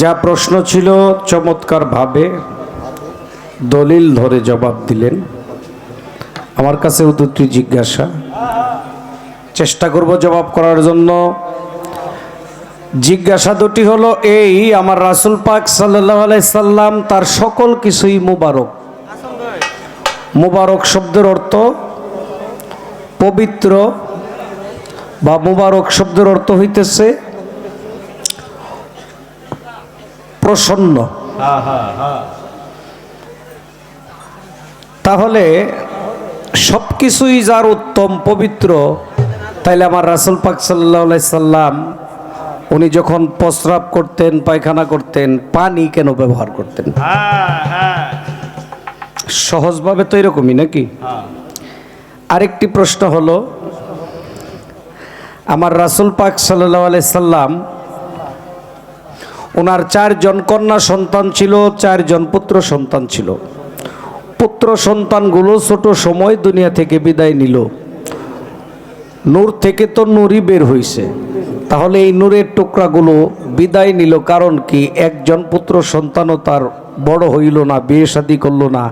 যা প্রশ্ন ছিল, চমৎকারভাবে দলিল ধরে জবাব দিলেন। আমার কাছেও দুটি জিজ্ঞাসা, চেষ্টা করব জবাব করার জন্য। জিজ্ঞাসা দুটি হলো, এই আমার রাসুল পাক সাল্লাহ সাল্লাম তার সকল কিছুই মুবারক। মুবারক শব্দের অর্থ পবিত্র বা মুবারক শব্দের অর্থ হইতেছে প্রসন্ন। তাহলে সব কিছুই যার উত্তম পবিত্র তাইলে আমার রাসুল পাক সাল্লাহ সাল্লাম উনি যখন প্রস্রাব করতেন পায়খানা করতেন পানি কেন ব্যবহার করতেন? সহজভাবে তো এরকমই নাকি? আরেকটি প্রশ্ন হলো আমার রাসুল পাক সাল্লাহ সাল্লাম ওনার চারজন কন্যা সন্তান ছিল, চারজন পুত্র সন্তান ছিল। পুত্র সন্তানগুলো ছোট সময় দুনিয়া থেকে বিদায় নিল। নূর থেকে তো নূরই বের হইছে। তাহলে এই নূরের টুকরাগুলো বিদায় নিল কারণ কি? একজন পুত্র সন্তানও তার বড় হইল না, বিয়ে শাদি করল না,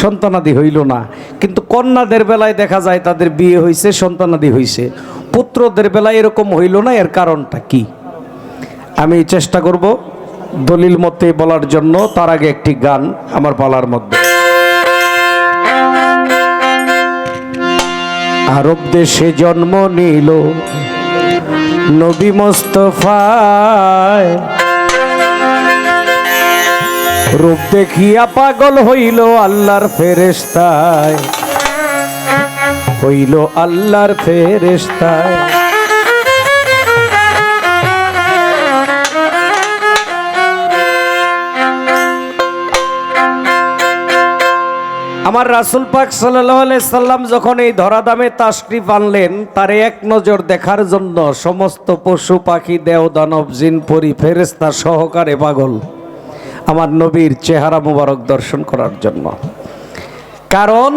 সন্তানাদি হইল না। কিন্তু কন্যাদের বেলায় দেখা যায় তাদের বিয়ে হয়েছে সন্তানাদি হয়েছে পুত্রদের বেলায় এরকম হইল না, এর কারণটা কি? আমি চেষ্টা করব দলিল মতে বলার জন্য তার আগে একটি গান আমার বলার মধ্যে। আরব দেশে জন্ম নিল নবী মোস্তফায়। রূপ দেখিয়া পাগল হইল আল্লাহর ফেরেস্তায় হইল আল্লাহর ফেরেস্তায় আমার রাসুল পাক সাল্লাম যখন এই ধরাদামে তাশরিফ আনলেন, তার এক নজর দেখার জন্য সমস্ত পশু পাখি দেও দানব জিন পরি ফেরেস্তা সহকারে পাগল। আমার নবীর চেহারা মুবারক দর্শন করার জন্য। কারণ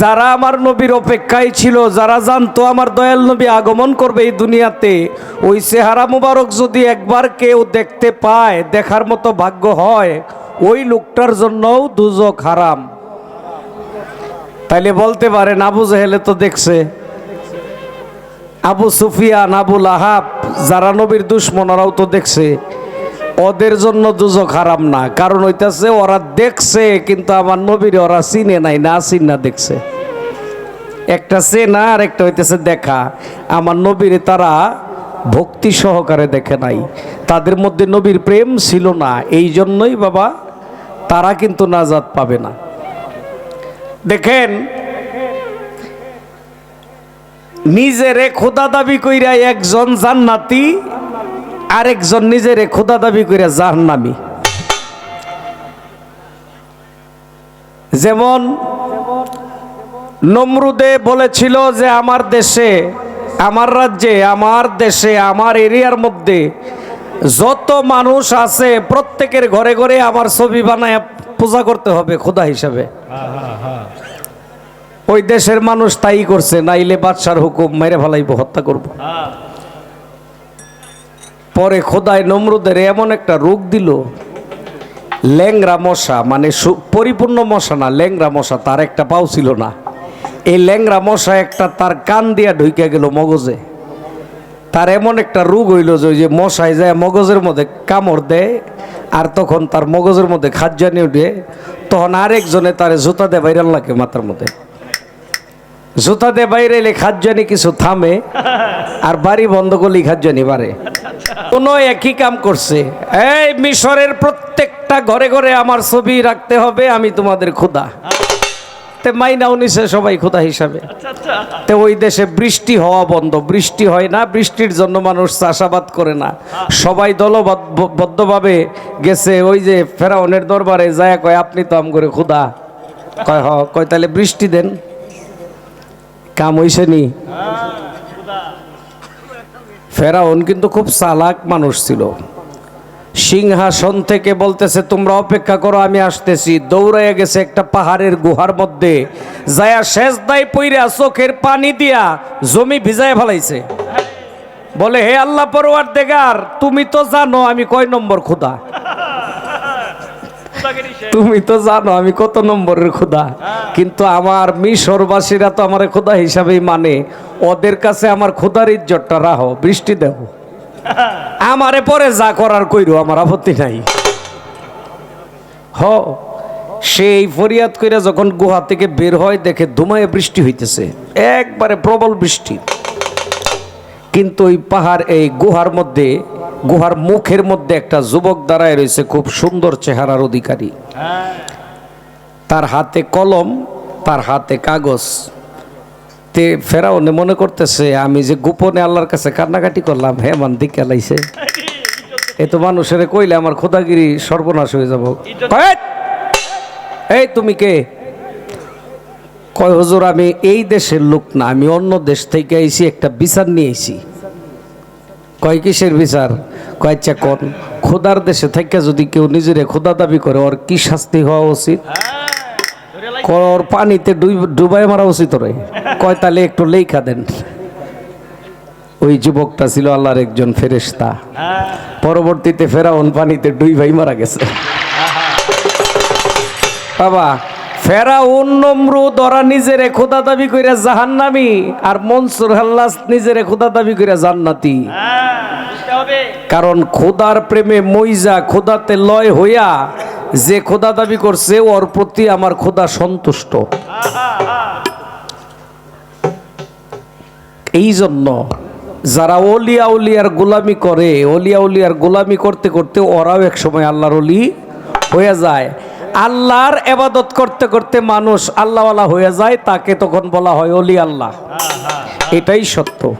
যারা আমার নবীর অপেক্ষায় ছিল, যারা জানতো আমার দয়াল নবী আগমন করবে এই দুনিয়াতে, ওই চেহারা মুবারক যদি একবার কেউ দেখতে পায়, দেখার মতো ভাগ্য হয়, ওই লোকটার জন্যও দুজক হারাম। তাইলে বলতে পারেন আবু জাহেলে তো দেখছে। আবু সুফিয়ান আবুল আহাব যারা নবীর দুশ্মন, ওরাও তো দেখছে। ওদের জন্য দুজক হারাম না। কারণ হইতাছে, ওরা দেখছে, কিন্তু আমার নবীর ওরা চিনে নাই, না চিন না দেখছে। একটা চেনা আর একটা হইতেছে দেখা। আমার নবীর তারা ভক্তি সহকারে দেখে নাই। তাদের মধ্যে নবীর প্রেম ছিল না। এই জন্যই বাবা, তারা কিন্তু নাজাদ পাবে না। দেখেন, নিজেরে খোদা দাবি কইরা একজন জান্নাতি, আরেকজন নিজেরে খোদা দাবি কইরা জাহান্নামী। যেমন নমরুদে বলেছিল যে, আমার দেশে, আমার রাজ্যে, আমার দেশে, আমার এরিয়ার মধ্যে যত মানুষ আছে, প্রত্যেকের ঘরে ঘরে আমার ছবি বানায় পূজা করতে হবে খোদা হিসাবে। ওই দেশের মানুষ তাই করছে, নাইলে বাদশার হুকুম মেরে ফেলাইব, হত্যা করব। পরে খোদায় নমরুদের এমন একটা রোগ দিল ল্যাংরা মশা মানে পরিপূর্ণ মশা না ল্যাংরা মশা, তার একটা পাও ছিল না। এই ল্যাংরা মশা একটা তার কান দিয়া ঢুকে গেল মগজে। তার এমন একটা রোগ হইল যে যে মশায় যায় মগজের মধ্যে কামড় দেয় আর তখন তার মগজের মধ্যে খাদ্যানি উঠে তখন আরেকজনে তার জুতা দে বাইরাল লাগে মাথার মধ্যে। জুতা দে বাইরে এলে খাদ্যানি কিছু থামে, আর বাড়ি বন্ধ করলে খাদ্যানি বাড়ে। কোন একই কাম করছে। এই মিশরের প্রত্যেকটা ঘরে ঘরে আমার ছবি রাখতে হবে, আমি তোমাদের খোদা তে মাইনাও নিছে সবাই খোদা হিসাবে। তে ওই দেশে বৃষ্টি হওয়া বন্ধ। বৃষ্টি হয় না বৃষ্টির জন্য মানুষ চাষাবাদ করে না। সবাই দলবদ্ধভাবে গেছে ওই যে ফেরাউনের দরবারে যায় কয় আপনি তো আম করে খুদা। কয় হ কয় তাহলে বৃষ্টি দেন। কাম হইছে নি? ফেরাউন কিন্তু খুব চালাক মানুষ ছিল। সিংহাসন থেকে বলতেছে, তোমরা অপেক্ষা করো, আমি আসতেছি। দৌড়াইয়া গেছে একটা পাহাড়ের গুহার মধ্যে। যায়া শেষ দায় পইরা চোখের পানি দিয়া জমি ভিজায় ফেলাইছে। বলে, হে আল্লাহ পরোয়ার দেগার তুমি তো জানো আমি কয় নম্বর খুদা তুমি তো জানো আমি কত নম্বরের খোদা কিন্তু আমার মিশরবাসীরা তো আমার খোদা হিসাবেই মানে। ওদের কাছে আমার খোদার ইজ্জতটা রাহো বৃষ্টি দেহ আমারে পরে যা করার কইরো আমার আপত্তি নাই। হ সেই ফরিয়াদ কইরা যখন গুহা থেকে বের হয় দেখে ধুমায় বৃষ্টি হইতেছে। একবারে প্রবল বৃষ্টি। কিন্তু ওই পাহাড় এই গুহার মধ্যে গুহার মুখের মধ্যে একটা যুবক দাঁড়ায় রয়েছে খুব সুন্দর চেহারার অধিকারী। তার হাতে কলম তার হাতে কাগজ। তে ফেরাউনে মনে করতেছে, আমি যে গোপনে আল্লাহর কাছে কান্নাকাটি করলাম, হে মান দিকে লাইছে এ তো মানুষের কইলে আমার খোদাগিরি সর্বনাশ হয়ে যাব। এই তুমি কে? কয়, হুজুর, আমি এই দেশের লোক না, আমি অন্য দেশ থেকে আইছি একটা বিচার নিয়ে আইছি কয়, কিসের বিচার? কয়েকটা কোন খোদার দেশে থেকে যদি কেউ নিজেরে খোদা দাবি করে, ওর কি শাস্তি হওয়া উচিত? কয় ওর পানিতে ডুব- ডুবাই মারা উচিত রে। কয়, তাহলে একটু লেখা দেন। ওই যুবকটা ছিল আল্লাহর একজন ফেরেশতা। পরবর্তীতে ফেরাউন পানিতে ডুই ভাই মারা গেছে। বাবা ফেরাউন নমরুদ ওরা নিজেরে খোদা দাবি কইরা জাহান্নামি আর মনসুর হাল্লাস নিজেরে খোদা দাবি কইরা জান্নাতি। কারণ খোদার প্রেমে মইজা খোদাতে লয় হইয়া যে খোদা দাবি করছে ওর প্রতি আমার খোদা সন্তুষ্ট। এই জন্য যারা অলিয়া উলিয়ার গোলামি করে, অলিয়া উলিয়ার গোলামি করতে করতে ওরাও এক সময় আল্লাহর অলি হয়ে যায়। আল্লাহর এবাদত করতে করতে মানুষ আল্লাহওয়ালা হয়ে যায়, তাকে তখন বলা হয় অলি আল্লাহ। এটাই সত্য।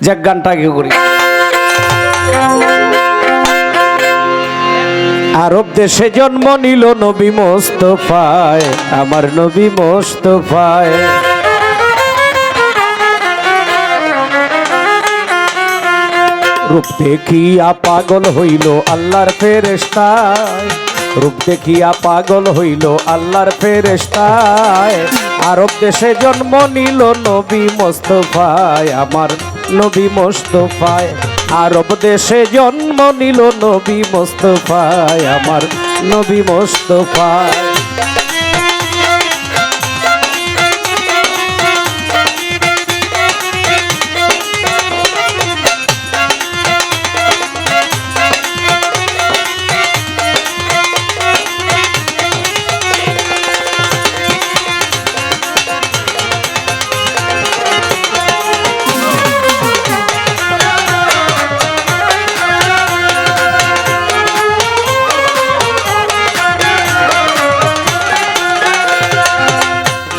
যাক, গানটা আগে করি। আরব দেশে জন্ম নিল নবী মোস্তফায়, আমার নবী মোস্তফায়। রূপ দেখিয়া পাগল হইল আল্লাহর ফেরেশতায়। রূপ দেখিয়া পাগল হইল আল্লাহর ফেরেশতায়। আরব দেশে জন্ম নিল নবী মোস্তফায়, আমার নবী মোস্তফায়। আরব দেশে জন্ম নিল নবী মোস্তফায়, আমার নবী মোস্তফায়।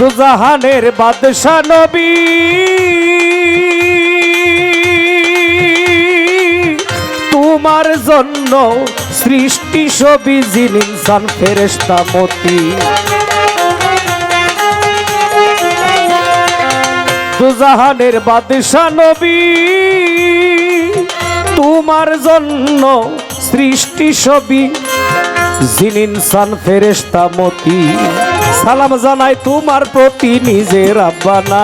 দুজাহানের বাদশা নবী। তোমার জন্য সৃষ্টি ছবি জিন ইনসান ফেরেস্তা মতি। দুজাহানের বাদশা নবী। তোমার জন্য সৃষ্টি ছবি জিন ইনসান ফেরেস্তা মতি। সালাম জানাই তোমার প্রতি নিজের আব্বানা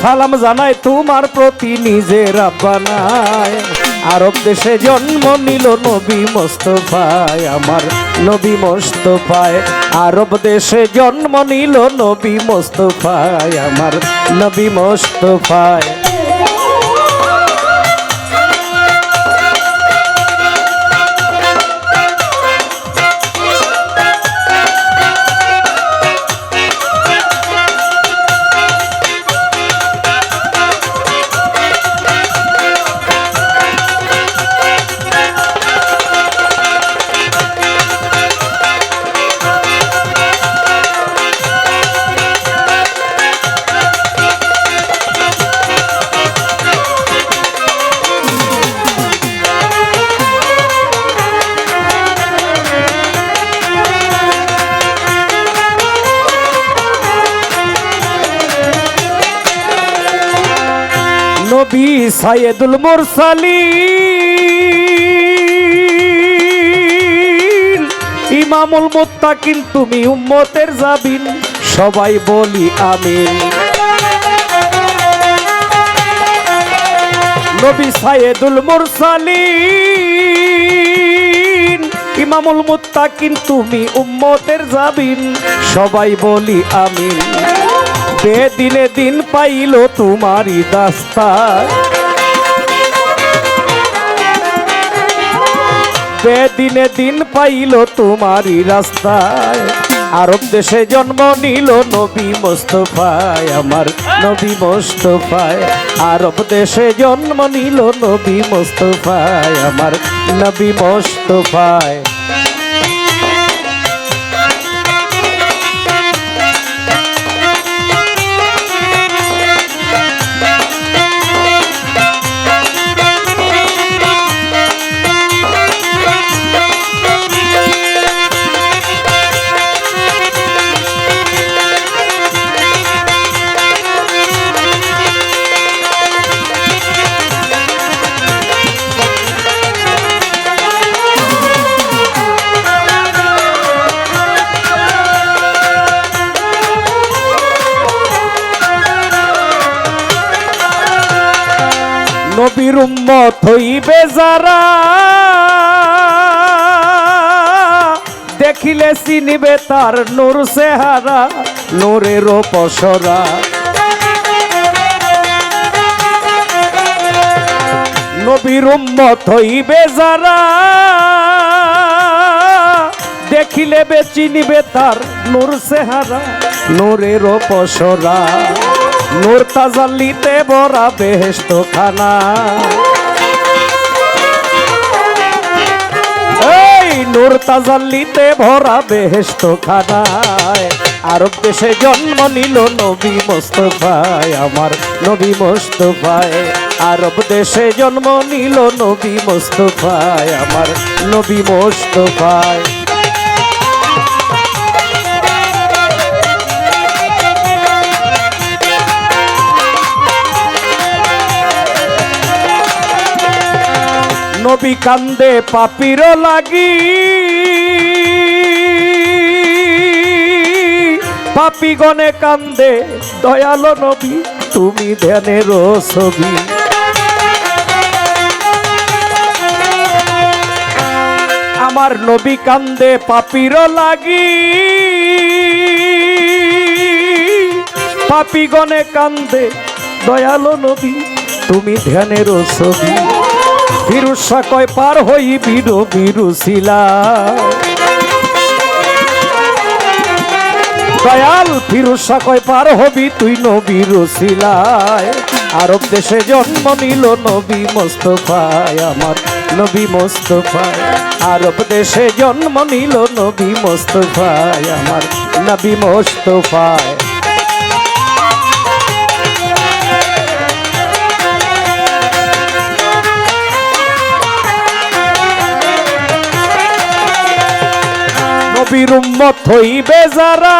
সালাম জানাই তোমার প্রতি নিজের আব্বানায় আরব দেশে জন্ম নিল নবী মোস্তফায়, আমার নবী মোস্তফায়। আরব দেশে জন্ম নিল নবী মোস্তফায়, আমার নবী মোস্তফায়। নবী সাইয়েদুল মুরসালিন। ইমামুল মুত্তাকিন, তুমি উম্মতের জাবিন, সবাই বলি আমিন। নবী সাইয়েদুল মুরসালিন। ইমামুল মুত্তাকিন, তুমি উম্মতের জাবিন, সবাই বলি আমিন। বেদিনে দিন পাইল তোমারই দাস্তা। বেদিনে দিন পাইল তোমারই রাস্তায়। আরব দেশে জন্ম নিল নবী মোস্তফায়, আমার নবী মোস্তফায়। আরব দেশে জন্ম নিল নবী মোস্তফায়, আমার নবী মোস্তফায়। নবীর উম্মত হইবে যারা। দেখিলে চিনিবে তার নূর চেহারা, নূরের পসরা নবীর উম্মত হইবে যারা। দেখিলে চিনিবে তার নূর চেহারা, নূরের পসরা নূর তাজাল্লিতে বরা বেহেস্ত খানা এই নূর তাজাল্লিতে ভরা বেহেস্ত খানায় আরব দেশে জন্ম নিল নবী মোস্তফায় আমার নবী মোস্তফায় আরব দেশে জন্ম নিল নবী মোস্তফায় আমার নবী মোস্তফায় নবী কান্দে পাপির লাগি। পাপি গনে কান্দে দয়ালো নবী, তুমি ধ্যানের ছবি। আমার নবী কান্দে পাপির লাগি। পাপি গনে কান্দে দয়ালো নবী, তুমি ধ্যানের ছবি। বিরুষা কয়, পার হই বিরু বিরুশিলা দয়াল ফিরুষা কয়, পার হবি তুই নবী রসিলায় আরব দেশে জন্ম নিল নবী মোস্তফায়, আমার নবী মোস্তফায়। আরব দেশে জন্ম নিল নবী মোস্তফায়, আমার নবী মোস্তফায়। নবীর উম্মত হইবে যারা।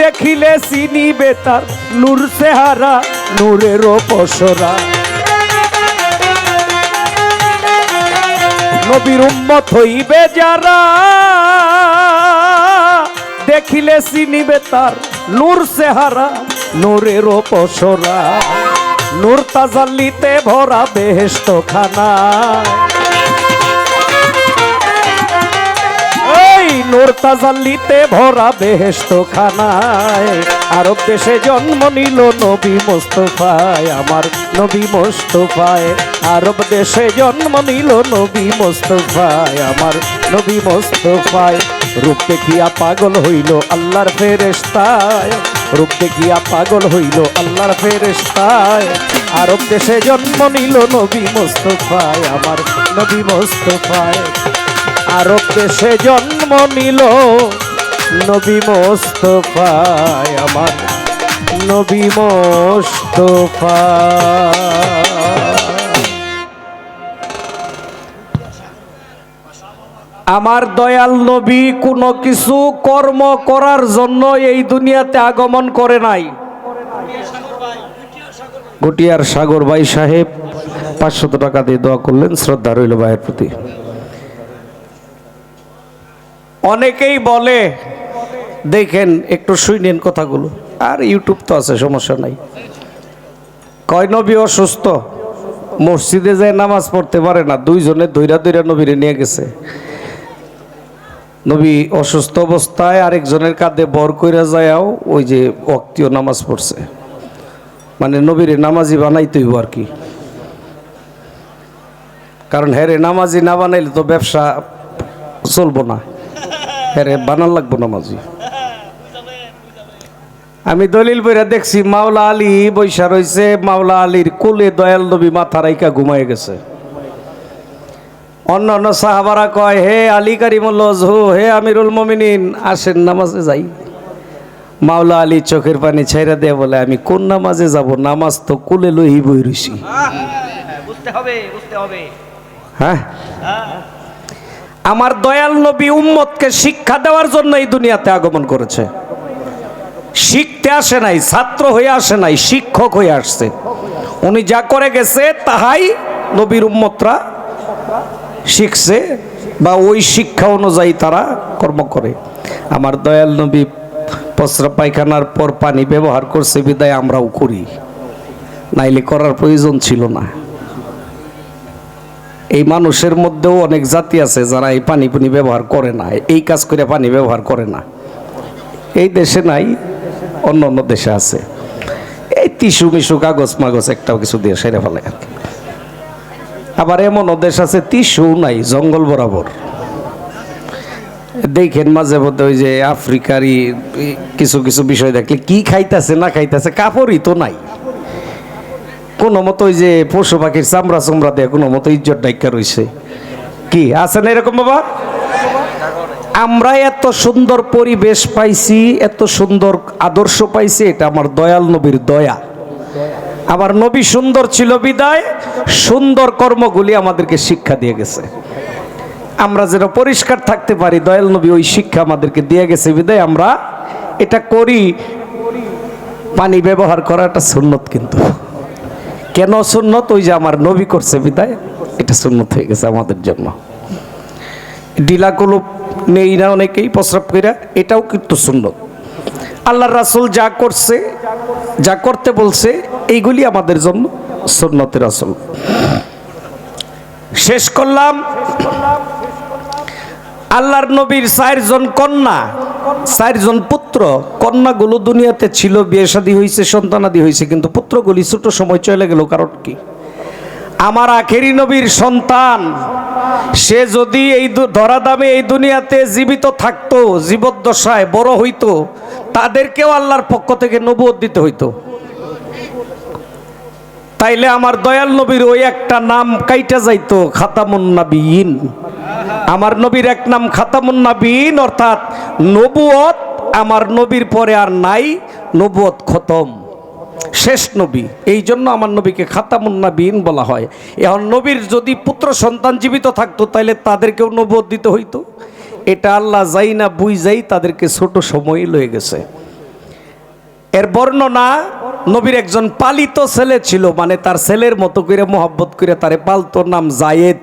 দেখিলে চিনিবে তার নূর চেহারা, নূরের পসরা নবীর উম্মত হইবে যারা। দেখিলে চিনিবে তার নূর চেহারা, নূরের পসরা নূর তাজাল্লিতে ভরা বেহেস্ত খানা নূর তাজাল্লিতে ভরা বেহেস্ত খানায় আরব দেশে জন্ম নিল নবী মোস্তফায়, আমার নবী মোস্তফায়। আরব দেশে জন্ম নিল নবী মোস্তফায়, আমার নবী মোস্তফায়। রূপ দেখিয়া পাগল হইল আল্লাহর ফেরেস্তায় রূপ দেখিয়া পাগল হইল আল্লাহর ফেরেস্তায় আরব দেশে জন্ম নিল নবী মোস্তফায়, আমার নবী মোস্তফায়। আরব দেশে জন্ম নিল। নবী মোস্তফায় আমার। নবী মোস্তফা আমার দয়াল নবী কোনো কিছু কর্ম করার জন্য এই দুনিয়াতে আগমন করে নাই। গটিয়ার সাগর ভাই সাহেব, পাঁচশত টাকা দিয়ে দোয়া করলেন, শ্রদ্ধা রইল ভাইয়ের প্রতি। অনেকেই বলে, দেখেন, একটু শুনেন কথাগুলো। আর ইউটিউব তো আছে, সমস্যা নাই। কয় নবী অসুস্থ? মসজিদে যায় নামাজ পড়তে পারে না, দুইজনে দৈরা দৈরা নবীরে নিয়ে গেছে। নবী অসুস্থ অবস্থায় আরেকজনের কাঁধে বর কইরা যায়ও, ওই যে অক্তীয় নামাজ পড়ছে। মানে নবীরে নামাজি বানাইতেই আর কি। কারণ হ্যাঁ রে, নামাজি না বানাইলে তো ব্যবসা চলবো না। হ্যাঁ বানান লাগবো নামাজি। আমি দলিল বইরা দেখছি মাওলা আলী বৈশা রয়েছে মাওলা আলীর কোলে দয়াল নবী মাথা রাইকা ঘুমাই গেছে। অন্য অন্য সাহাবারা কয় হে আলী হু হে আমিরুল মমিনিন আসেন নামাজে যাই। মাওলা আলী চোখের পানি ছেড়ে দেয় বলে আমি কোন নামাজে যাব? নামাজ তো কুলে লই বই রইছি বুঝতে হবে বুঝতে হবে। হ্যাঁ? আমার দয়াল নবী উম্মতকে শিক্ষা দেওয়ার জন্য এই দুনিয়াতে আগমন করেছে। শিখতে আসে নাই, ছাত্র হয়ে আসে নাই, শিক্ষক হয়ে আসছে। উনি যা করে গেছে, তাহাই নবীর উম্মতরা শিখছে বা ওই শিক্ষা অনুযায়ী তারা কর্ম করে। আমার দয়াল নবী পসরা পায়খানার পর পানি ব্যবহার করছে, বিদায় আমরাও করি। নাইলে করার প্রয়োজন ছিল না। এই মানুষের মধ্যেও অনেক জাতি আছে যারা এই পানি পানি ব্যবহার করে না, এই কাজ করে পানি ব্যবহার করে না। এই দেশে নাই, অন্য অন্য দেশে আছে। এই টিসু মিশু কাগজ মাগজ একটাও কিছু দিয়ে সেরে ফেলে। আর কি। আবার এমনও দেশ আছে টিসু নাই, জঙ্গল বরাবর। দেখেন মাঝে মধ্যে ওই যে আফ্রিকারই কিছু কিছু বিষয় দেখলে কি খাইতেছে, না খাইতেছে, কাপড়ই তো নাই। কোনো মতো ওই যে পশু পাখির চামড়া চামড়া দেয় কোনো মতো ইজ্জত ডাইকা রইছে। কি? আছে না এরকম বাবা? আমরা এত সুন্দর পরিবেশ পাইছি, এত সুন্দর আদর্শ পাইছি, এটা আমার দয়াল নবীর দয়া। আবার নবী সুন্দর ছিল বিদায়, সুন্দর কর্মগুলি আমাদেরকে শিক্ষা দিয়ে গেছে। আমরা যেন পরিষ্কার থাকতে পারি, দয়াল নবী ওই শিক্ষা আমাদেরকে দিয়ে গেছে বিদায়। আমরা এটা করি। পানি ব্যবহার করাটা সুন্নত কিন্তু। কেন সুন্নত? ওই যে আমার নবী করছে বিদায়। এটা সুন্নত হয়ে গেছে আমাদের জন্য। ডিলাগুলো নেই না অনেকেই, প্রস্রাব কইরা। এটাও কিন্তু সুন্নত। আল্লাহ রাসুল যা করছে, যা করতে বলছে, এইগুলি আমাদের জন্য সুন্নতের আসল। শেষ করলাম। আল্লাহর নবীর চারজন কন্যা, চারজন পুত্র, কন্যাগুলো দুনিয়াতে ছিল, বিয়ে শাদী হয়েছে সন্তানাদি হয়েছে কিন্তু পুত্রগুলি ছোট সময় চলে গেল, কারণ কি? আমার আখেরি নবীর সন্তান, সে যদি এই ধরাধামে এই দুনিয়াতে জীবিত থাকতো, জীবদ্দশায় বড় হইতো, তাদেরকেও আল্লাহর পক্ষ থেকে নবুয়ত দিতে হইতো। তাইলে আমার দয়াল নবীর ওই একটা নাম কাইটা যাইতো, খাতামুন নাবিয়িন। আমার নবীর এক নাম খাতামুন নাবিয়িন অর্থাৎ নবুয়ত আমার নবীর পরে আর নাই নবুয়ত খতম। শেষ নবী, এই জন্য আমার নবীকে খাতামুন নাবিয়িন বলা হয়। এখন নবীর যদি পুত্র সন্তান জীবিত থাকতো তাহলে তাদেরকেও নবুয়ত দিতে হইতো। এটা আল্লাহ যাই না বুই যাই তাদেরকে ছোট সময় লয়ে গেছে। এর বর্ণনা, নবীর একজন পালিত ছেলে ছিল মানে তার ছেলের মতো করে, মোহাব্বত করে তারে পালতো, নাম জায়েদ।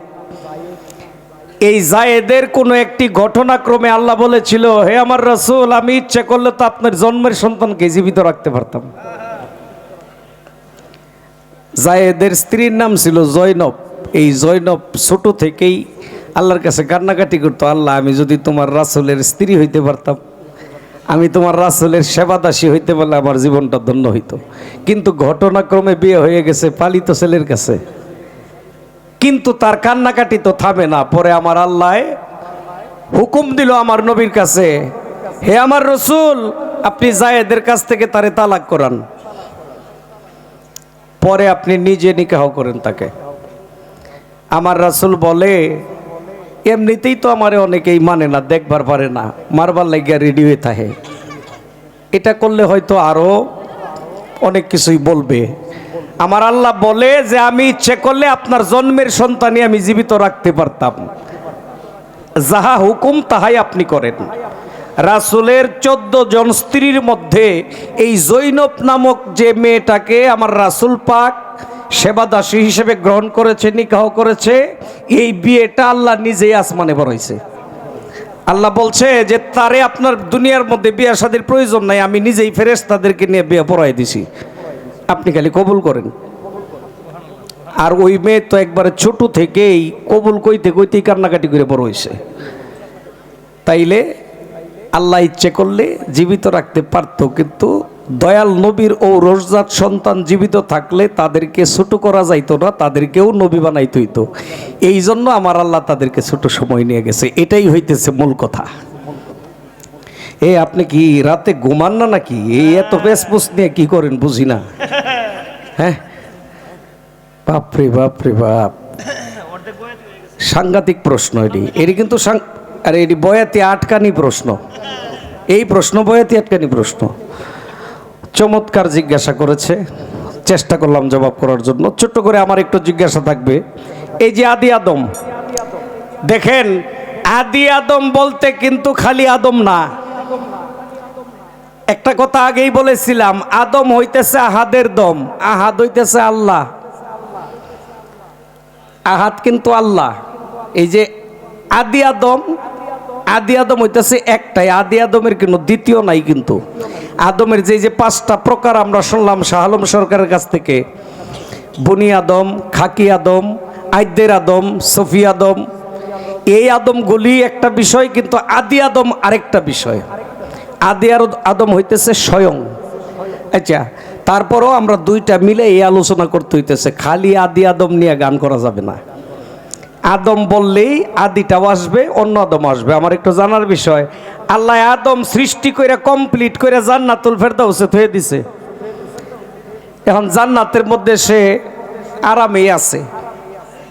এই জায়েদের কোনো একটি ঘটনাক্রমে আল্লাহ বলেছিল, হে আমার রসুল, আমি ইচ্ছে করলে তো আপনার জন্মের সন্তানকে জীবিত রাখতে পারতাম। জায়েদের স্ত্রীর নাম ছিল জৈনব। এই জৈনব ছোট থেকেই আল্লাহর কাছে কান্নাকাটি করতো, আল্লাহ, আমি যদি তোমার রাসুলের স্ত্রী হইতে পারতাম, আমি তোমার রাসুলের সেবাদাসী হইতে পারলে আমার জীবনটা ধন্য হইতো। কিন্তু ঘটনাক্রমে বিয়ে হয়ে গেছে পালিত ছেলের কাছে। কিন্তু তার কান্নাকাটি তো থামে না। পরে আমার আল্লাহ হুকুম দিল আমার নবীর কাছে, হে আমার রসুল, আপনি জায়েদের কাছ থেকে তারে তালাক করান। পরে আপনি নিজে নিকাহ করেন তাকে। আমার রাসুল বলে, এমনিতেই তো আমারে অনেকেই মানে না, দেখবার পারে না, মারবার লাগিয়া রেডি হয়ে থাকে। এটা করলে হয়তো আরও অনেক কিছুই বলবে। আমার আল্লাহ বলে যে আমি ইচ্ছে করলে আপনার জন্মের সন্তানই আমি জীবিত রাখতে পারতাম। যাহা হুকুম, তাহাই আপনি করেন। রাসুলের চোদ্দ জন স্ত্রীর মধ্যে এই জৈনব নামক যে মেয়েটাকে আমার রাসুল পাক সেবাদাসী হিসেবে গ্রহণ করেছে, নিকাহ করেছে, এই বিয়েটা আল্লাহ নিজেই আসমানে বড়াইছে আল্লাহ বলছে যে তারে আপনার দুনিয়ার মধ্যে বিয়ে শাদির প্রয়োজন নাই, আমি নিজেই ফেরেস তাদেরকে নিয়ে বিয়ে পড়াই দিছি। আপনি খালি কবুল করেন। আর ওই মেয়ে তো একবারে ছোট থেকেই কবুল কইতে কইতেই কান্নাকাটি করে বড় হয়েছে। তাইলে আল্লাহ ইচ্ছে করলে জীবিত রাখতে পারতো, কিন্তু দয়াল নবীর ও রোজজাত সন্তান জীবিত থাকলে তাদেরকে ছোট করা যাইতো না, তাদেরকেও নবী বানাইতে হইতো। এই জন্য আমার আল্লাহ তাদেরকে ছোট সময় নিয়ে গেছে। এটাই হইতেছে মূল কথা। এ, আপনি কি রাতে ঘুমান না নাকি? এই এত বেসপুস নিয়ে কি করেন বুঝি না। হ্যাঁ? বাপরে বাপরে, বাপ। সাংঘাতিক প্রশ্ন এটি। এটি কিন্তু আরে, এটি বয়াতি আটকানি প্রশ্ন। এই প্রশ্ন বয়াতি আটকানি প্রশ্ন। চমৎকার জিজ্ঞাসা করেছে। চেষ্টা করলাম জবাব করার জন্য। ছোট্ট করে আমার একটু জিজ্ঞাসা থাকবে। এই যে আদি আদম। দেখেন, আদি আদম বলতে কিন্তু খালি আদম না। একটা কথা আগেই বলেছিলাম, আদম হইতেছে আহাদের দম, আহাদ হইতেছে আল্লাহ। আহাদ কিন্তু আল্লাহ। এই যে আদি আদম আদি আদম হইতেছে একটাই, আদি আদমের কিন্তু দ্বিতীয় নাই কিন্তু। আদমের যে যে পাঁচটা প্রকার আমরা শুনলাম শাহ আলম সরকারের কাছ থেকে, বনি আদম, খাকি আদম, আইদের আদম, সফি আদম, এই আদমগুলি একটা বিষয় কিন্তু আদি আদম আরেকটা বিষয়। আদি আর আদম হইতেছে স্বয়ং। আচ্ছা তারপরও আমরা দুইটা মিলে এই আলোচনা করতে হইতেছে, খালি আদি আদম নিয়ে গান করা যাবে না। আদম বললেই আদিটাও আসবে, অন্য আদম আসবে। আমার একটু জানার বিষয়, আল্লাহ আদম সৃষ্টি করে কমপ্লিট করে জান্নাতুল ফেরদাউসে থয়ে দিছে। এখন জান্নাতের মধ্যে সে আরামেই আছে।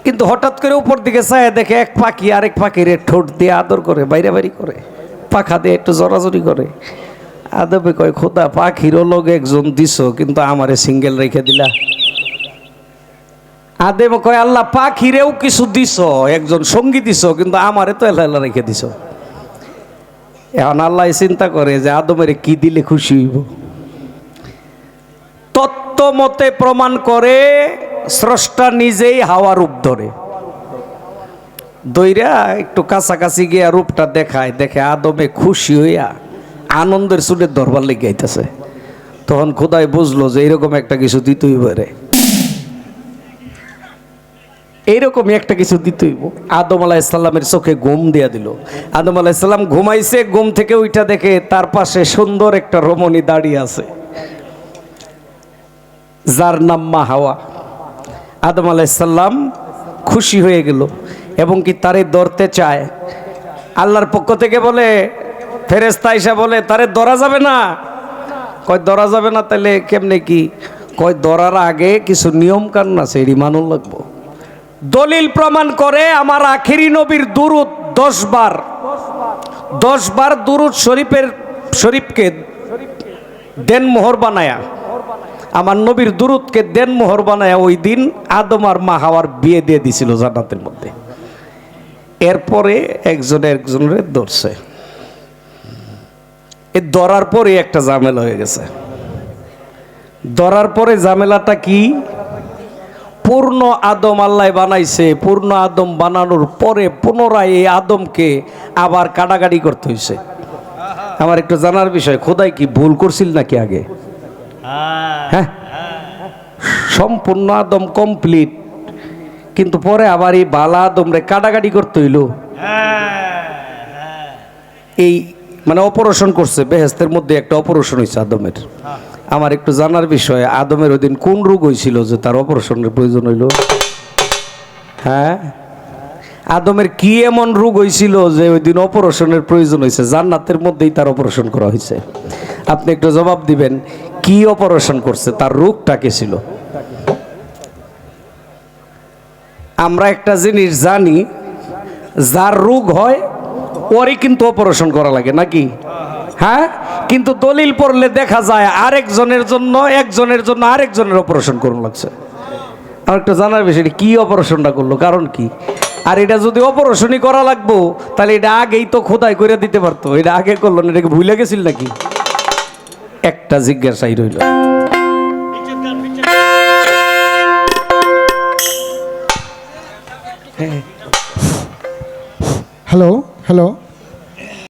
কিন্তু হঠাৎ করে উপর দিকে চায় দেখে এক পাখি আরেক পাখির ঠোঁট দিয়ে আদর করে, বাইরে বাইরে করে। পাখা দিয়ে একটু জড়াজড়ি করে। আদবে কয়, খোদা পাখিরও লোক একজন দিছ, কিন্তু আমারে সিঙ্গেল রেখে দিলা। আদেম কয়, আল্লাহ পাখিরেও কিছু দিছ, একজন সঙ্গী দিছ, কিন্তু আমারে তো এলা এলা রেখে দিছ। এখন আল্লাহ চিন্তা করে যে আদমের কি দিলে খুশি হইব। তত্ত্ব মতে প্রমাণ করে স্রষ্টা নিজেই হাওয়া রূপ ধরে। দইরা একটু কাছাকাছি গিয়া রূপটা দেখায়, দেখে আদমে খুশি হইয়া আনন্দের চুলের দরবার লেগে আইতেছে। তখন খোদাই বুঝলো যে এরকম একটা কিছু দিতেই পারে এইরকমই একটা কিছু দিতেই আদম আলাহিসাল্লামের চোখে ঘুম দিয়া দিল। আদম আলাহিসাল্লাম ঘুমাইছে, ঘুম থেকে ওইটা দেখে তার পাশে সুন্দর একটা রমণী দাঁড়িয়ে আছে। যার নাম মা হাওয়া। আদম আলাইসাল্লাম খুশি হয়ে গেল। এবং কি তারে ধরতে চায়? আল্লাহর পক্ষ থেকে বলে ফেরেস্তা ইসা বলে, তারে ধরা যাবে না। কয়, ধরা যাবে না তাহলে কেমনে কি? কয়, ধরার আগে কিছু নিয়ম কানুন আছে এটি মানুন লাগবো। দলিল প্রমাণ করে আমার আখিরি নবীর দুরুদ দশ বার। দশ বার দুরুদ শরীফের, শরীফকে দেন মোহর বানায়া। আমার নবীর দুরুদকে দেন মোহর বানায়া ওই দিন আদম আর মা হাওয়ার বিয়ে দিয়ে দিছিল জান্নাতের মধ্যে। এরপরে একজনে একজনের ধরছে। এ ধরার পরে একটা ঝামেলা হয়ে গেছে। ধরার পরে ঝামেলাটা কি? পূর্ণ আদম আল্লাহ বানাইছে পূর্ণ আদম বানানোর পরে পুনরায় এই আদমকে আবার কাটাকাটি করতে হয়েছে আমার একটু জানার বিষয় খোদাই কি ভুল করছিল নাকি আগে? হ্যাঁ। সম্পূর্ণ আদম কমপ্লিট কিন্তু পরে আবার এই বালা আদমরে কাটাকাটি করতে হইল। এই মানে অপারেশন করছে, বেহেস্তের মধ্যে একটা অপারেশন হয়েছে আদমের। আমার একটু জানার বিষয়, আদমের ওই দিন কোন রোগ হয়েছিল যে তার অপারেশনের প্রয়োজন হইল? হ্যাঁ? আদমের কি এমন রোগ হয়েছিল যে ওই দিন অপারেশনের প্রয়োজন হয়েছে জান্নাতের মধ্যেই তার অপারেশন করা হয়েছে আপনি একটু জবাব দিবেন, কি অপারেশন করছে? তার রোগটা কে ছিল? আমরা একটা জিনিস জানি, যার রোগ হয়, ওরই কিন্তু অপারেশন করা লাগে, নাকি? হ্যাঁ? কিন্তু দলিল পড়লে দেখা যায় আরেকজনের জন্য, একজনের জন্য আরেকজনের অপারেশন করুন লাগছে। আমার একটা জানার বিষয় কি অপারেশনটা করল? কারণ কি? আর এটা যদি অপারেশনই করা লাগবো, তাহলে এটা আগেই তো খোদাই করে দিতে পারতো। এটা আগে করল না এটাকে ভুলে গেছিল নাকি? একটা জিজ্ঞাসাই রইল। Hello hello